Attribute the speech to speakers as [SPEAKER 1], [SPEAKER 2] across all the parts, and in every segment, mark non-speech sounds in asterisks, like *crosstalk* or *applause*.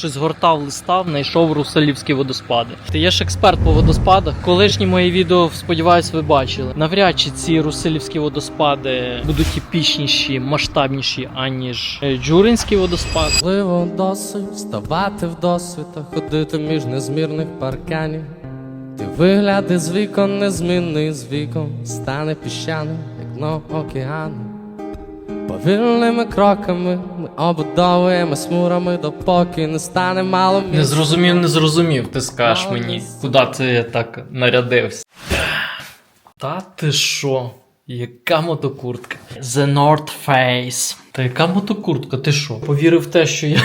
[SPEAKER 1] щось гортав, листав, знайшов русалівські водоспади. Ти є ж експерт по водоспадах. Колишні мої відео, сподіваюсь, ви бачили. Навряд чи ці русалівські водоспади будуть епічніші, масштабніші, аніж е, Джуринський водоспад.
[SPEAKER 2] Можливо, досить вставати в досвіта, ходити між незмірних парканів. Ти вигляди з вікон незмінний з віком, стане піщаним, як дно океану. Повільними кроками ми обудовуємо смурами, допоки не стане мало місця.
[SPEAKER 1] Не зрозумів, не зрозумів, ти скажеш мені, куди ти так нарядився. Та ти що? Яка мотокуртка? The North Face. Та яка мотокуртка? Ти що? Повірив в те, що я,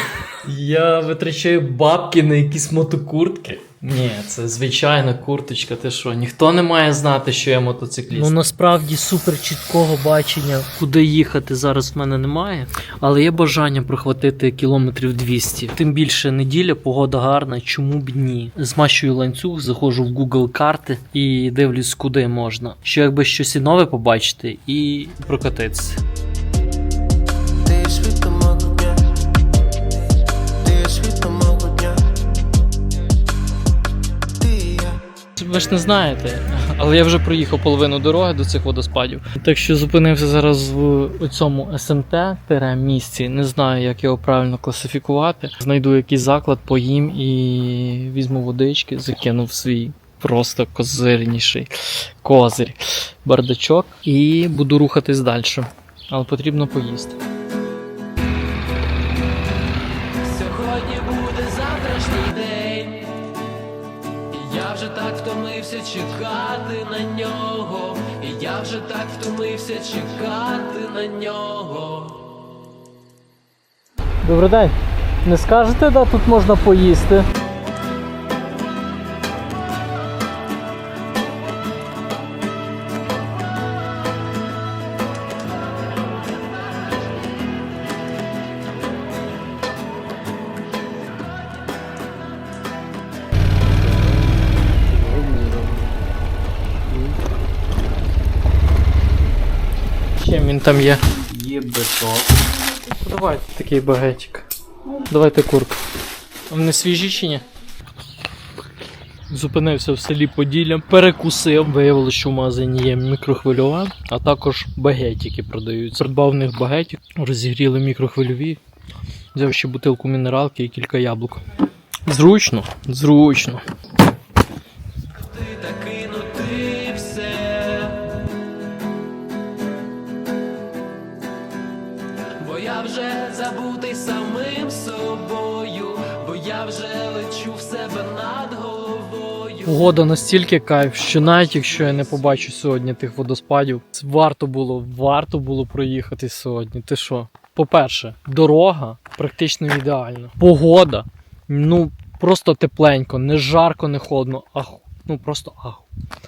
[SPEAKER 1] я витрачаю бабки на якісь мотокуртки? Ні, це звичайна курточка. Ти що? Ніхто не має знати, що я мотоцикліст. Ну насправді супер чіткого бачення, куди їхати зараз в мене немає. Але є бажання прохватити кілометрів 200. Тим більше неділя, погода гарна, чому б ні? Змащую ланцюг, заходжу в Google карти і дивлюсь, куди можна. Що якби щось і нове побачити і прокатитися. Ви ж не знаєте, але я вже проїхав половину дороги до цих водоспадів. Так що зупинився зараз в цьому СМТ місці. Не знаю, як його правильно класифікувати. Знайду якийсь заклад, поїм і візьму водички, закину в свій просто козирніший козир, бардачок і буду рухатись далі. Але потрібно поїсти.
[SPEAKER 2] Втомився чекати на нього. І я вже так втомився чекати на нього.
[SPEAKER 1] Добрий день. Не скажете, де тут можна поїсти? Там є? Є бетон. Давайте такий багетик. Давайте курку. Вони свіжі чи ні? Зупинився в селі Поділля, перекусив. Виявилося, що в магазині є мікрохвильова, а також багетики продаються. Придбав в них багетик, розігріли мікрохвильові, взяв ще бутилку мінералки і кілька яблук. Зручно, зручно. Погода настільки кайф, що навіть якщо я не побачу сьогодні тих водоспадів, варто було, варто було проїхати сьогодні. Ти що? По-перше, дорога практично ідеальна. Погода, ну просто тепленько, не жарко, не холодно, а ну просто ах.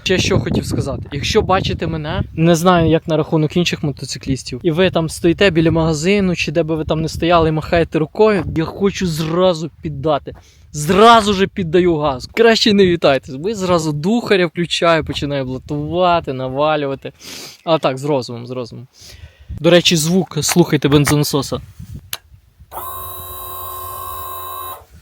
[SPEAKER 1] Ще що хотів сказати: якщо бачите мене, не знаю, як на рахунок інших мотоциклістів, і ви там стоїте біля магазину, чи де би ви там не стояли і махаєте рукою, я хочу зразу піддати. Зразу же піддаю газ. Краще не вітайтесь, бо зразу духаря включаю, починаю блатувати, навалювати. А так, з розумом, з розумом. До речі, звук слухайте бензонасоса.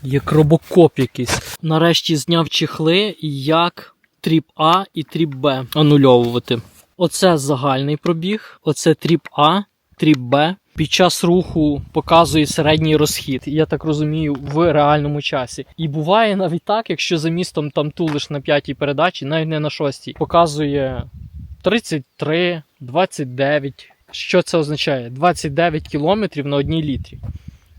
[SPEAKER 1] Як робокоп якийсь. Нарешті зняв чехли, як тріп А і тріп Б анульовувати. Оце загальний пробіг, оце тріп А, тріп Б. Під час руху показує середній розхід, я так розумію, в реальному часі. І буває навіть так, якщо за містом там тулиш на п'ятій передачі, навіть не на шостій, показує 33, 29. Що це означає? 29 кілометрів на одній літрі.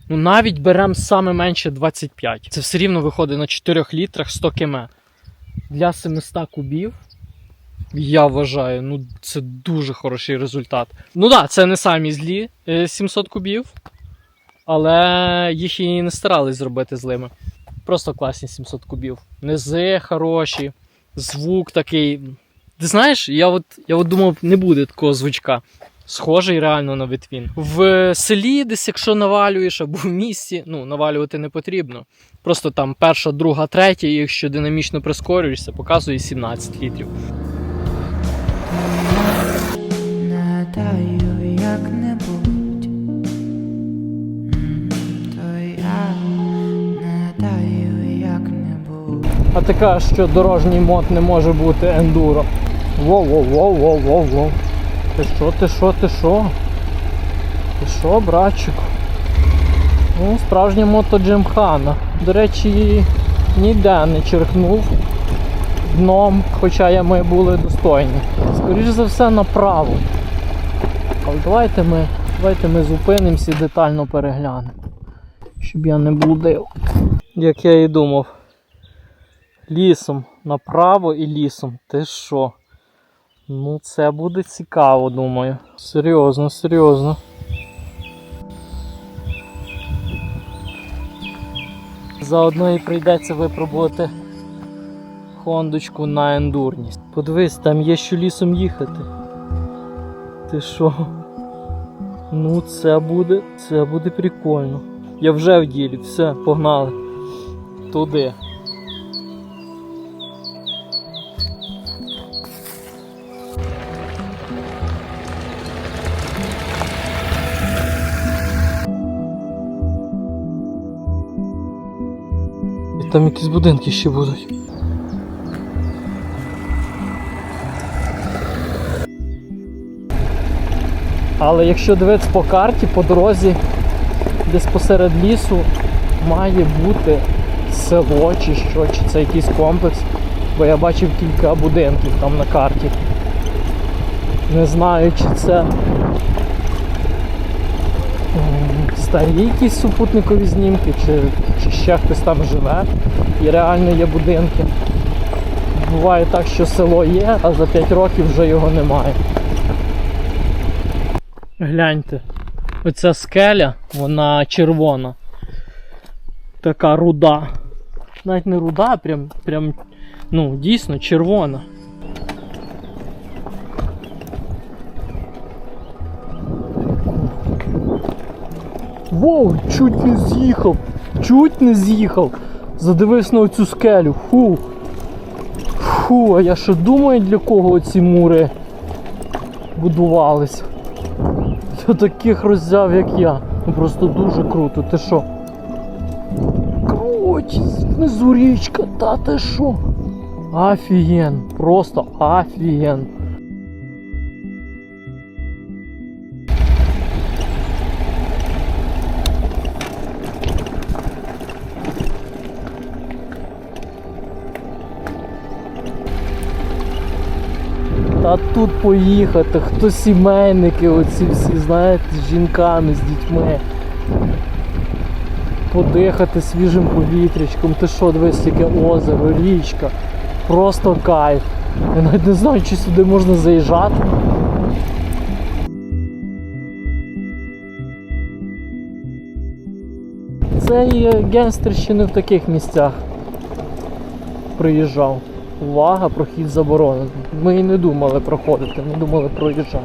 [SPEAKER 1] Ну навіть беремо саме менше 25. Це все рівно виходить на 4 літрах 100 км. Для 700 кубів. Я вважаю, ну це дуже хороший результат. Ну так, да, це не самі злі е, 700 кубів, але їх і не старались зробити злими. Просто класні 700 кубів. Низи хороші, звук такий. Ти знаєш, я от, я от думав, не буде такого звучка. Схожий реально на витвін. В селі, десь якщо навалюєш, або в місті, ну, навалювати не потрібно. Просто там перша, друга, третя, і якщо динамічно прискорюєшся, показує 17 літрів.
[SPEAKER 3] Гадаю, як-небудь, то я.
[SPEAKER 1] А кажеш, що дорожній мод не може бути ендуро. Воу-воу-воу-воу-воу-воу. Ти що, ти що, ти що? Ти що, братчику? Ну, справжня мото Джимхана. До речі, ніде не черкнув дном, хоча ми були достойні. Скоріше за все направо. Але давайте ми, давайте ми зупинимося і детально переглянемо. Щоб я не блудив. Як я і думав. Лісом направо і лісом. Ти що? Ну, це буде цікаво, думаю. Серйозно, серйозно. Заодно і прийдеться випробувати хондочку на ендурність. Подивись, там є що лісом їхати. Ти що? Ну, це буде, це буде прикольно. Я вже в ділі, все, погнали. Туди. Там якісь будинки ще будуть. Але якщо дивитися по карті, по дорозі, десь посеред лісу має бути село чи що, чи це якийсь комплекс. Бо я бачив кілька будинків там на карті. Не знаю, чи це м, старі якісь супутникові знімки, чи, чи ще хтось там живе і реально є будинки. Буває так, що село є, а за 5 років вже його немає. Гляньте, оця скеля, вона червона. Така руда. Навіть не руда, а прям, прям ну, дійсно червона. Воу, чуть не з'їхав. Чуть не з'їхав. Задивись на оцю скелю. Фу. Фу, а я ще думаю, для кого ці мури будувались. Для таких роззяв, як я. Ну просто дуже круто. Ти що? Круть, знизу річка, та ти що? Офієн, просто офієн. Та тут поїхати, хто сімейники, оці всі, знаєте, з жінками, з дітьми. Подихати свіжим повітрячком, ти що, дивись, яке озеро, річка. Просто кайф. Я навіть не знаю, чи сюди можна заїжджати. Цей генстер ще не в таких місцях приїжджав. Увага, прохід заборонений. Ми і не думали проходити, ми думали проїжджати.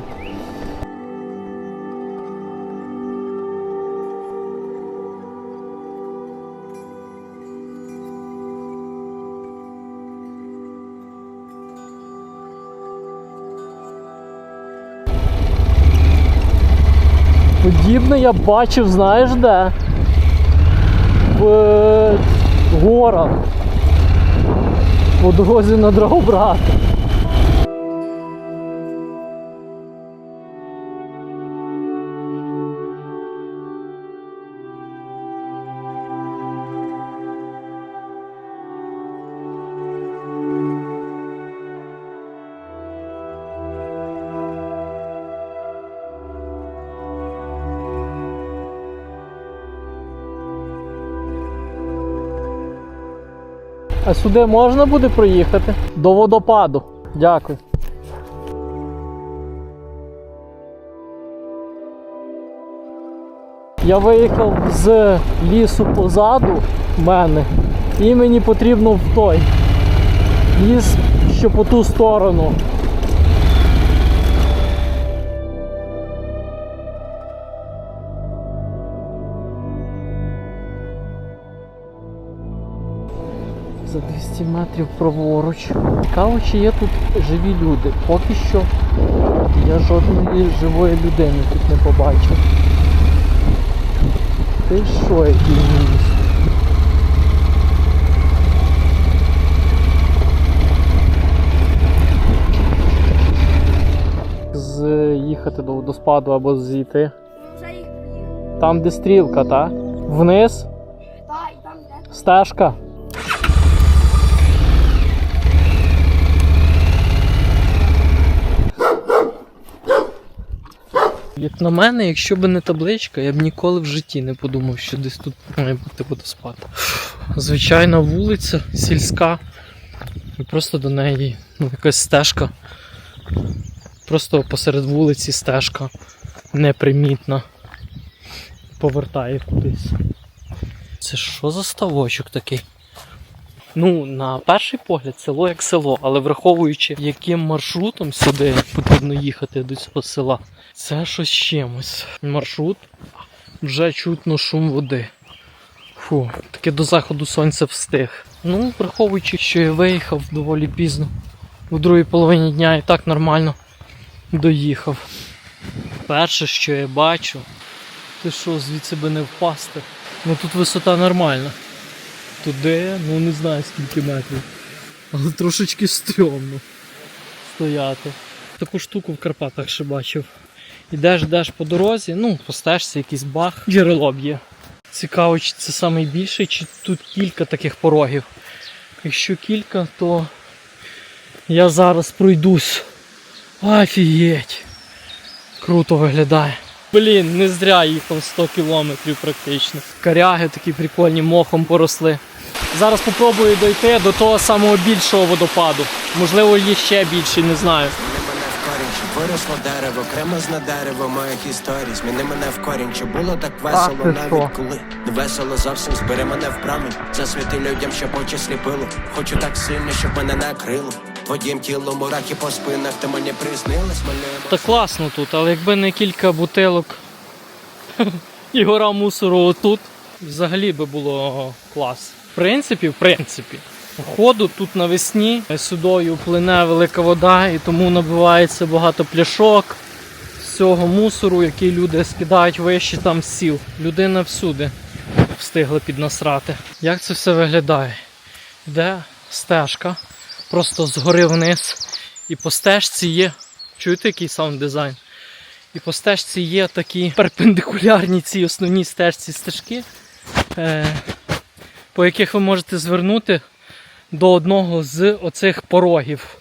[SPEAKER 1] Подібне я бачив, знаєш де? В е, горах по дорозі на Драгобрат. А сюди можна буде проїхати? До водопаду. Дякую. Я виїхав з лісу позаду мене і мені потрібно в той ліс, що по ту сторону. 200 метрів праворуч. Цікаво, чи є тут живі люди. Поки що я жодної живої людини тут не побачив. Ти що, який мінус? З'їхати до водоспаду або зійти. Там, де стрілка,
[SPEAKER 4] та? Вниз?
[SPEAKER 1] Стежка. Як на мене, якщо б не табличка, я б ніколи в житті не подумав, що десь тут має бути водоспад. Звичайна вулиця, сільська. І просто до неї ну, якась стежка. Просто посеред вулиці стежка непримітна. Повертає кудись. Це що за ставочок такий? Ну, на перший погляд, село як село, але враховуючи, яким маршрутом сюди потрібно їхати до цього села, це щось чимось. Маршрут вже чутно шум води. Фу, таки до заходу сонця встиг. Ну, враховуючи, що я виїхав доволі пізно, у другій половині дня і так нормально доїхав. Перше, що я бачу, ти що, звідси би не впасти. Ну тут висота нормальна. Туди, ну не знаю скільки метрів. Але трошечки стрьомно стояти. Таку штуку в Карпатах ще бачив. Ідеш, йдеш по дорозі, ну, по якийсь бах, джерело б'є. Цікаво, чи це найбільший, чи тут кілька таких порогів. Якщо кілька, то я зараз пройдусь. Офігеть! Круто виглядає. Блін, не зря їхав 100 кілометрів практично. Коряги такі прикольні, мохом поросли. Зараз попробую дойти до того самого більшого водопаду. Можливо, є ще більший, не знаю.
[SPEAKER 5] Виросло дерево, кремезне дерево моїх історій. Зміни мене в корінь, чи було так весело,
[SPEAKER 1] що?
[SPEAKER 5] навіть коли не весело зовсім збери мене в промінь. Засвіти людям, щоб очі сліпило. Хочу так сильно, щоб мене накрило. Твоїм тілом мурахи по спинах, ти мені приснилась, мене.
[SPEAKER 1] Та класно тут, але якби не кілька бутилок *laughs* і гора мусору отут, взагалі би було клас. В принципі, в принципі. Ходу тут навесні сюдою плине велика вода, і тому набивається багато пляшок цього мусору, який люди скидають вище там з сіл. Людина всюди встигла піднасрати. Як це все виглядає? Йде стежка, просто згори вниз, і по стежці є Чуєте, який саунд дизайн? І по стежці є такі перпендикулярні цій основній стежці стежки, е, по яких ви можете звернути до одного з оцих порогів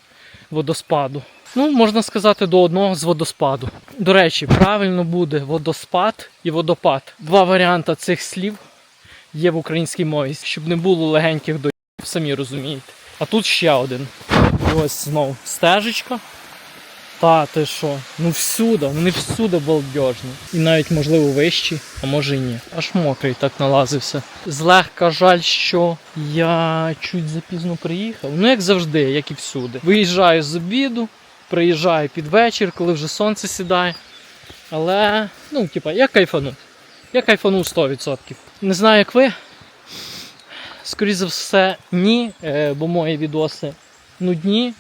[SPEAKER 1] водоспаду. Ну, можна сказати, до одного з водоспаду. До речі, правильно буде водоспад і водопад. Два варіанти цих слів є в українській мові, щоб не було легеньких до самі розумієте. А тут ще один. Ось знову стежечка. Та ти що? Ну всюди, вони всюди балдежні. І навіть можливо вищі, а може і ні. Аж мокрий так налазився. Злегка жаль, що я чуть запізно приїхав. Ну як завжди, як і всюди. Виїжджаю з обіду, приїжджаю під вечір, коли вже сонце сідає. Але, ну, типа, я кайфану. Я кайфанув 100%. Не знаю, як ви. Скоріше за все, ні, е, бо мої відоси нудні.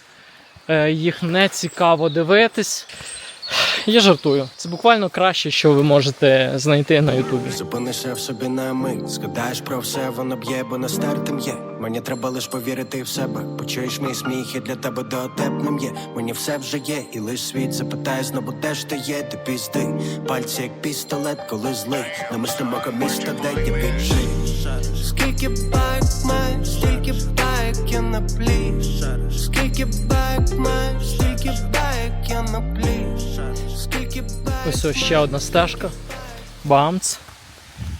[SPEAKER 1] Е, їх не цікаво дивитись. Я жартую. Це буквально краще, що ви можете знайти на Ютубі.
[SPEAKER 5] Зупинишся в собі на мить, згадаєш про все, воно б'є, бо настертим є. Мені треба лиш повірити в себе. Почуєш мій сміх, і для тебе дотепним є. Мені все вже є, і лиш світ запитає знову, де ж ти є, ти пізди. Пальці як пістолет, коли злий. Намислимо міста, де я віджив. Скільки байк маєш, стільки байк я на плі.
[SPEAKER 1] Ось ось ще одна стежка. Бамц.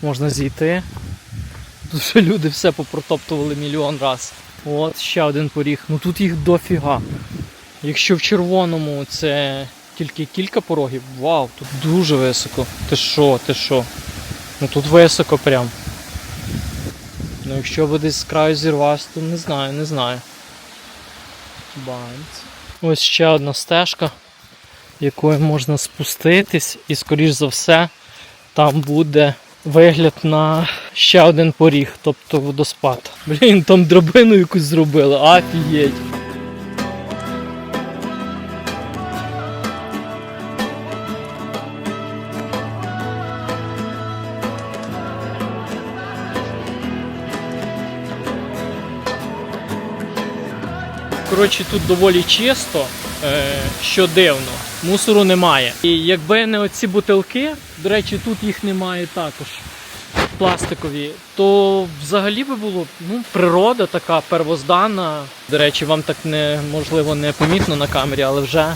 [SPEAKER 1] Можна зійти. Тут вже люди все попротоптували мільйон раз. От ще один поріг. Ну тут їх дофіга. Якщо в червоному це тільки кілька порогів, вау, тут дуже високо. Ти що, ти що? Ну тут високо прям. Ну якщо би десь з краю зірвався, то не знаю, не знаю. Бамц. Ось ще одна стежка якою можна спуститись, і, скоріш за все, там буде вигляд на ще один поріг, тобто водоспад. Блін, там драбину якусь зробили, офігеть. Коротше, тут доволі чисто, е, що дивно. Мусору немає. І якби не оці бутилки, до речі, тут їх немає також. Пластикові, то взагалі би було ну, природа така первозданна. До речі, вам так не можливо не помітно на камері, але вже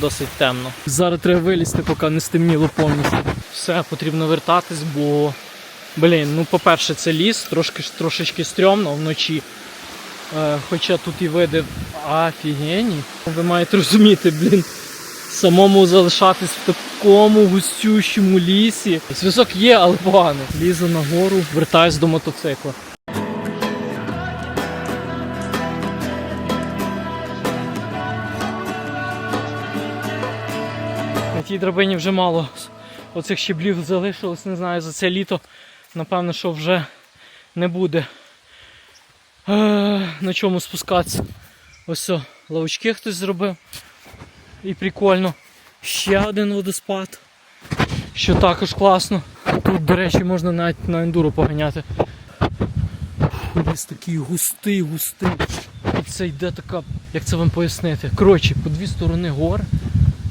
[SPEAKER 1] досить темно. Зараз треба вилізти, поки не стемніло повністю. Все, потрібно вертатись, бо блін, ну по-перше, це ліс, трошки трошечки стрьомно вночі. Е, хоча тут і види офігенні. Ви маєте розуміти, блін, самому залишатись в такому густющому лісі. Зв'язок є, але погано. Лізу нагору, вертаюсь до мотоцикла. На тій драбині вже мало оцих щеблів залишилось, не знаю, за це літо. Напевно, що вже не буде е, на чому спускатися. Ось лавочки хтось зробив. І прикольно. Ще один водоспад. Що також класно. Тут, до речі, можна навіть на ендуро поганяти. Ліс такий густий, густий. І це йде така, як це вам пояснити? Коротше, по дві сторони гор.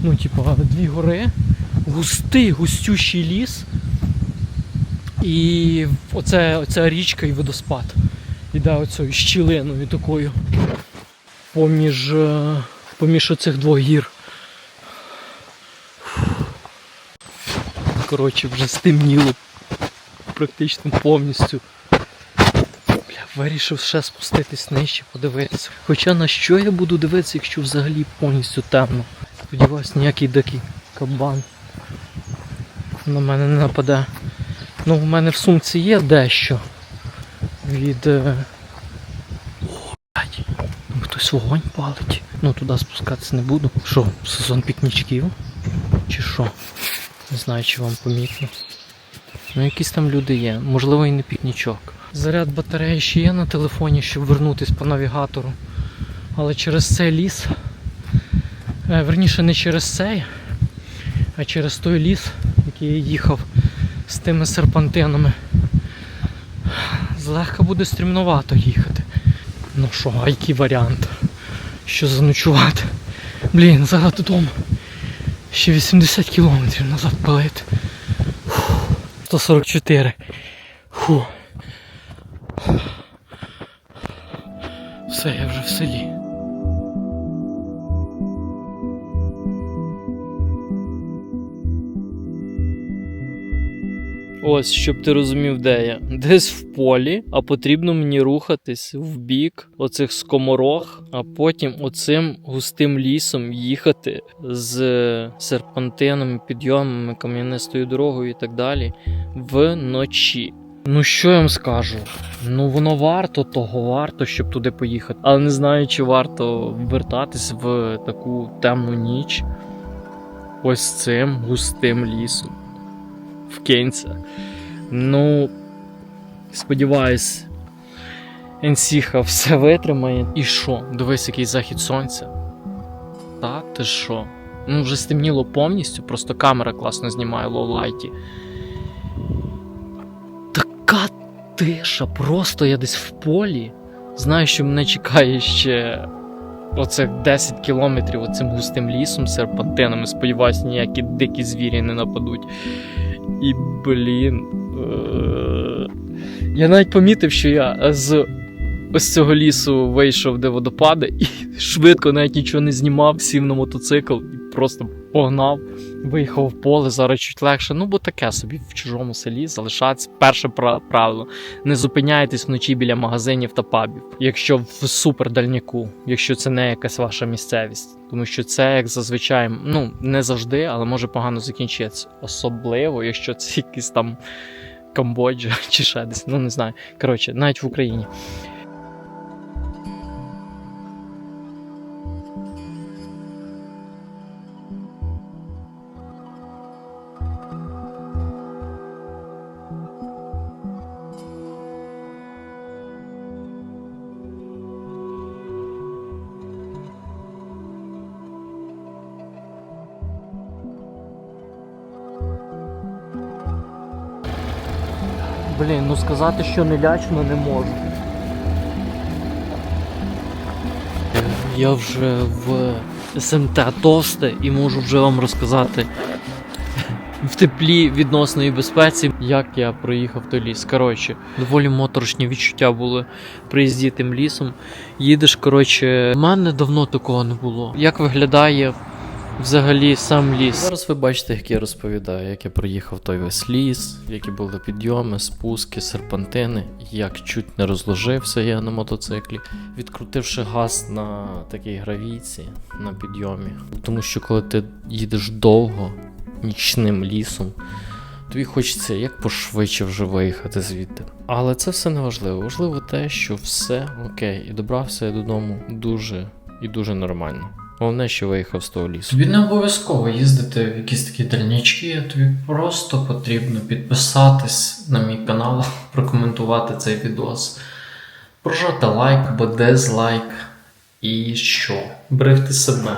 [SPEAKER 1] Ну, типа, дві гори. Густий, густющий ліс. І оце, оця річка і водоспад. Іде оцею щілиною такою. Поміж, е, поміж оцих двох гір. Коротше, вже стемніло практично повністю. Бля, вирішив ще спуститись нижче, подивитися. Хоча на що я буду дивитися, якщо взагалі повністю темно. Сподіваюсь, ніякий дикий кабан на мене не нападе. Ну, в мене в сумці є дещо від. е, хтось вогонь палить. Ну туди спускатися не буду. Що, сезон пікнічків? Чи що? Не знаю, чи вам помітно. Ну, якісь там люди є, можливо, і не пікнічок. Заряд батареї ще є на телефоні, щоб вернутись по навігатору. Але через цей ліс. Е, верніше, не через цей, а через той ліс, який я їхав з тими серпантинами. Злегка буде стрімнувато їхати. Ну що, а який варіант? Що заночувати? Блін, зараз додому. Ще 80 кілометрів назад палити. 144. Фу. Все, я вже в селі. Ось, щоб ти розумів, де я. Десь в полі, а потрібно мені рухатись в бік оцих скоморох, а потім оцим густим лісом їхати з серпантинами, підйомами, кам'янистою дорогою і так далі вночі. Ну що я вам скажу? Ну воно варто того, варто, щоб туди поїхати. Але не знаю, чи варто вертатись в таку темну ніч ось цим густим лісом в кінця. Ну, сподіваюсь, Енсіха все витримає. І що? Дивись, який захід сонця. Так, ти що? Ну, вже стемніло повністю, просто камера класно знімає лоу-лайті. Така тиша, просто я десь в полі. Знаю, що мене чекає ще оцих 10 кілометрів оцим густим лісом, серпантинами. Сподіваюсь, ніякі дикі звірі не нападуть. І блін. Е, Я навіть помітив, що я з ось цього лісу вийшов, де водопади, і *laughs* швидко навіть нічого не знімав, сів на мотоцикл і просто погнав, виїхав в поле, зараз чуть легше. Ну, бо таке собі в чужому селі залишатися. Перше пра- правило: не зупиняйтесь вночі біля магазинів та пабів, якщо в супердальняку, якщо це не якась ваша місцевість. Тому що це, як зазвичай, ну не завжди, але може погано закінчитися. Особливо, якщо це якийсь там Камбоджа *laughs* чи ще десь, ну не знаю. Коротше, навіть в Україні. Сказати, що не лячно, не можу. Я вже в СМТ Товсте і можу вже вам розказати в теплі відносної безпеці, як я проїхав той ліс. Коротше, доволі моторошні відчуття були приїзді тим лісом. Їдеш, коротше, в мене давно такого не було. Як виглядає взагалі сам ліс? Зараз ви бачите, як я розповідаю, як я проїхав той весь ліс, які були підйоми, спуски, серпантини, як чуть не розложився я на мотоциклі, відкрутивши газ на такій гравійці на підйомі. Тому що коли ти їдеш довго, нічним лісом, тобі хочеться як пошвидше вже виїхати звідти. Але це все не важливо. Важливо те, що все окей, і добрався я додому дуже і дуже нормально. Головне, що виїхав з того лісу. Тобі не обов'язково їздити в якісь такі дальнячки, тобі просто потрібно підписатись на мій канал, *laughs* прокоментувати цей відос, прожати лайк або дизлайк. І що? Брехти себе.